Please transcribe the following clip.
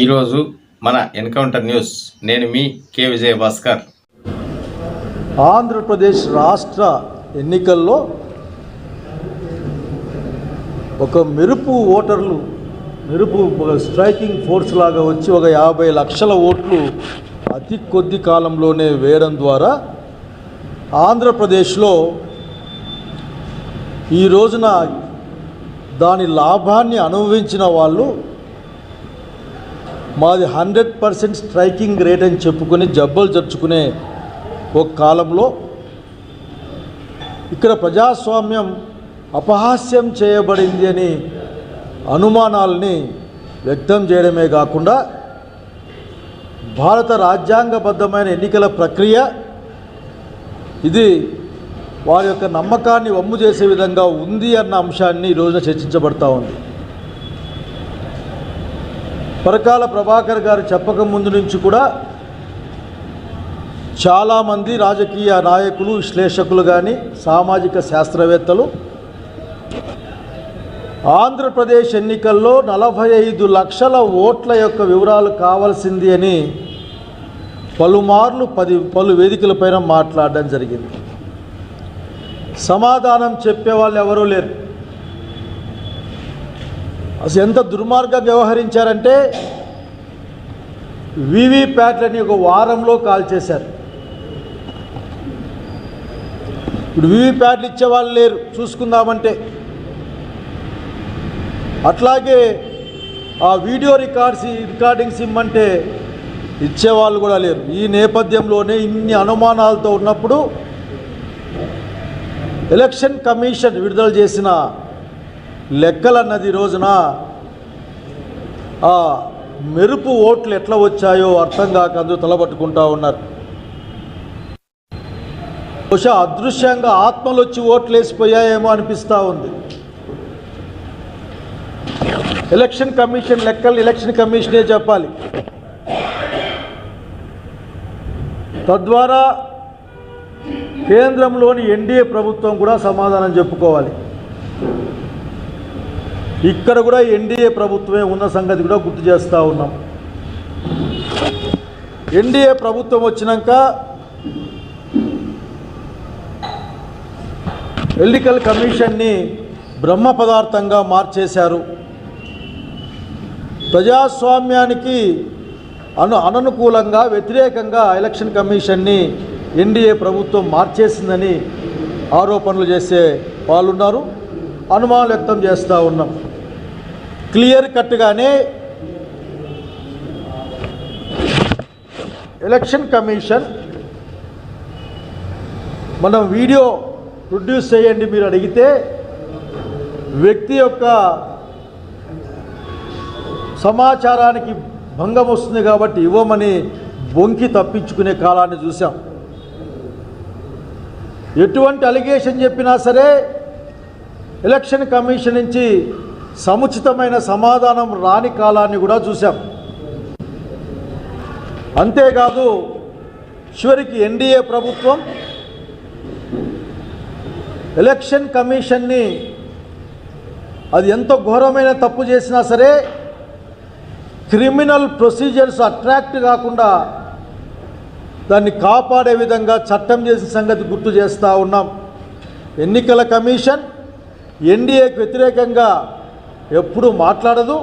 ఈరోజు మన encounter news. నేను మీ కె. విజయ భాస్కర్ ఆంధ్రప్రదేశ్ రాష్ట్ర ఎన్నికల్లో ఒక మెరుపు ఓటర్లు మెరుపు ఒక స్ట్రైకింగ్ ఫోర్స్ లాగా వచ్చి ఒక యాభై లక్షల ఓట్లు అతి కొద్ది కాలంలోనే వేయడం ద్వారా ఆంధ్రప్రదేశ్లో ఈ రోజున దాని లాభాన్ని అనుభవించిన వాళ్ళు మాది హండ్రెడ్ పర్సెంట్ స్ట్రైకింగ్ రేట్ అని చెప్పుకొని జబ్బలు జరుచుకునే ఒక కాలంలో ఇక్కడ ప్రజాస్వామ్యం అపహాస్యం చేయబడింది అని అనుమానాలని వ్యక్తం చేయడమే కాకుండా భారత రాజ్యాంగబద్ధమైన ఎన్నికల ప్రక్రియ ఇది వారి యొక్క నమ్మకాన్ని వమ్ము చేసే విధంగా ఉంది అన్న అంశాన్ని ఈ రోజున చర్చించబడతా ఉంది. పరకాల ప్రభాకర్ గారు చెప్పక ముందు నుంచి కూడా చాలామంది రాజకీయ నాయకులు విశ్లేషకులు కానీ సామాజిక శాస్త్రవేత్తలు ఆంధ్రప్రదేశ్ ఎన్నికల్లో నలభై ఐదు లక్షల ఓట్ల యొక్క వివరాలు కావాల్సింది అని పలుమార్లు పది పలు వేదికలపైన మాట్లాడడం జరిగింది. సమాధానం చెప్పేవాళ్ళు ఎవరూ లేరు. అసలు ఎంత దుర్మార్గం వ్యవహరించారంటే వీవీప్యాట్లని ఒక వారంలో కాల్ చేశారు. ఇప్పుడు వీవీప్యాట్లు ఇచ్చేవాళ్ళు లేరు చూసుకుందామంటే. అట్లాగే ఆ వీడియో రికార్డ్స్ రికార్డింగ్స్ ఇమ్మంటే ఇచ్చేవాళ్ళు కూడా లేరు. ఈ నేపథ్యంలోనే ఇన్ని అనుమానాలతో ఉన్నప్పుడు ఎలక్షన్ కమిషన్ విడుదల చేసిన లెక్కలన్నది రోజున ఆ మెరుపు ఓట్లు ఎట్లా వచ్చాయో అర్థం కాక అందరూ తలబట్టుకుంటా ఉన్నారు. బహుశా అదృశ్యంగా ఆత్మలు వచ్చి ఓట్లు వేసిపోయాయేమో అనిపిస్తూ ఉంది. ఎలక్షన్ కమిషన్ లెక్కలు ఎలక్షన్ కమిషనే చెప్పాలి. తద్వారా కేంద్రంలోని ఎన్డీఏ ప్రభుత్వం కూడా సమాధానం చెప్పుకోవాలి. ఇక్కడ కూడా ఎన్డీఏ ప్రభుత్వమే ఉన్న సంగతి కూడా గుర్తు చేస్తూ ఉన్నాం. ఎన్డీఏ ప్రభుత్వం వచ్చినాక ఎన్నికల కమిషన్ని బ్రహ్మ పదార్థంగా మార్చేశారు. ప్రజాస్వామ్యానికి అను అననుకూలంగా వ్యతిరేకంగా ఎలక్షన్ కమిషన్ని ఎన్డీఏ ప్రభుత్వం మార్చేసిందని ఆరోపణలు చేసే వాళ్ళు ఉన్నారు అనుమానం వ్యక్తం చేస్తూ ఉన్నాం. క్లియర్ కట్గానే ఎలక్షన్ కమిషన్ మనం వీడియో ప్రొడ్యూస్ చేయండి మీరు అడిగితే వ్యక్తి యొక్క సమాచారానికి భంగం వస్తుంది కాబట్టి ఇవ్వమని బొంకి తప్పించుకునే కాలాన్ని చూసాం ఎటువంటి అలిగేషన్ చెప్పినా సరే ఎలక్షన్ కమిషన్ నుంచి సముచితమైన సమాధానం రాని కాలాన్ని కూడా చూశాం. అంతేకాదు చివరికి ఎన్డీఏ ప్రభుత్వం ఎలక్షన్ కమిషన్ని అది ఎంత ఘోరమైన తప్పు చేసినా సరే క్రిమినల్ ప్రొసీజర్స్ అట్రాక్ట్ కాకుండా దాన్ని కాపాడే విధంగా చట్టం చేసిన సంగతి గుర్తు చేస్తూ ఉన్నాం. ఎన్నికల కమిషన్ ఎన్డీఏకి వ్యతిరేకంగా ఎప్పుడూ మాట్లాడదు.